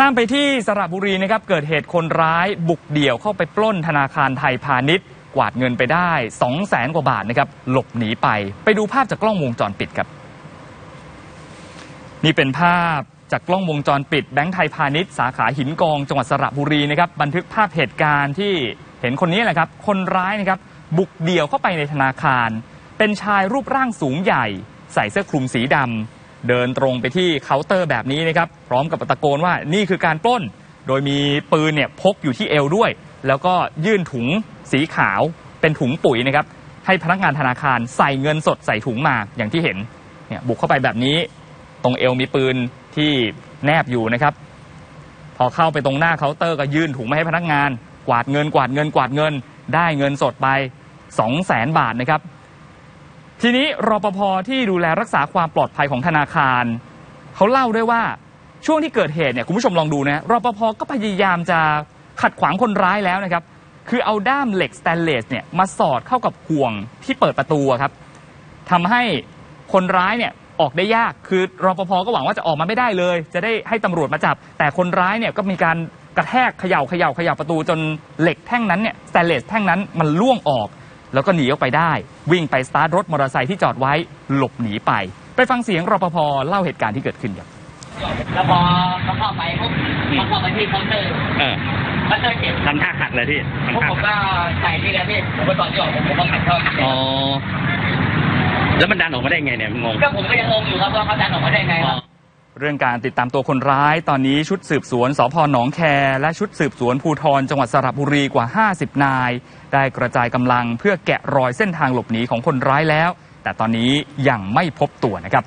ข้ามไปที่สระบุรีนะครับเกิดเหตุคนร้ายบุกเดี่ยวเข้าไปปล้นธนาคารไทยพาณิชย์ กวาดเงินไปได้ 2 0 0แสนกว่าบาทนะครับหลบหนีไป ไปดูภาพจากกล้องวงจรปิดครับ นี่เป็นภาพจากกล้องวงจรปิดแบงก์ไทยพาณิชย์สาขาหินกองจังหวัดสระบุรีนะครับบันทึกภาพเหตุการณ์ที่เห็นคนนี้แหละครับ คนร้ายนะครับบุกเดี่ยวเข้าไปในธนาคาร เป็นชายรูปร่างสูงใหญ่ ใส่เสื้อคลุมสีดำ เดินตรงไปที่เคาน์เตอร์แบบนี้นะครับ พร้อมกับตะโกนว่านี่คือการปล้น โดยมีปืนเนี่ยพกอยู่ที่เอวด้วย แล้วก็ยื่นถุงสีขาวเป็นถุงปุ๋ยนะครับ ให้พนักงานธนาคารใส่เงินสดใส่ถุงมาอย่างที่เห็นเนี่ยบุกเข้าไปแบบนี้ ตรงเอวมีปืนที่แนบอยู่นะครับ พอเข้าไปตรงหน้าเคาน์เตอร์ก็ยื่นถุงมาให้พนักงาน กวาดเงินกวาดเงินกวาดเงิน ได้เงินสดไป 2 0 0แสนบาทนะครับ ทีนี้รปภที่ดูแลรักษาความปลอดภัยของธนาคาร เขาเล่าด้วยว่าช่วงที่เกิดเหตุเนี่ยคุณผู้ชมลองดูนะรปภก็พยายามจะขัดขวางคนร้ายแล้วนะครับ คือเอาด้ามเหล็กสแตนเลสเนี่ยมาสอดเข้ากับห่วงที่เปิดประตูครับทำให้คนร้ายเนี่ยออกได้ยากคือรปภก็หวังว่าจะออกมาไม่ได้เลย จะได้ให้ตำรวจมาจับ แต่คนร้ายเนี่ยก็มีการกระแทกเขย่าเขย่าเขย่าประตูจนเหล็กแท่งนั้นเนี่ยสแตนเลสแท่งนั้นมันล่วงออก แล้วก็หนีออกไปได้ วิ่งไปสตาร์ทรถมอเตอร์ไซค์ที่จอดไว้หลบหนีไป ไปฟังเสียงรปภเล่าเหตุการณ์ที่เกิดขึ้นครับแล้วพอเขาเข้าไปปุ๊บเขาเข้าไปที่เคาน์เตอร์เออเคาน์เตอร์เก็บทำท่าขัดเลยพี่พวกทำท่าผมขัดก็ใส่ที่แล้วพี่ผมก็ตอนที่ออกผมผมก็ขัดเข้าอ๋อแล้วมันดันออกมาได้ไงเนี่ยงงก็ผมก็ยังงงอยู่ครับว่าเขาดันออกมาได้ไงครับ เรื่องการติดตามตัวคนร้าย ตอนนี้ชุดสืบสวนสพหนองแค และชุดสืบสวนภูธรจังหวัดสระบุรีกว่า 50 นาย ได้กระจายกำลังเพื่อแกะรอยเส้นทางหลบหนีของคนร้ายแล้ว แต่ตอนนี้ยังไม่พบตัวนะครับ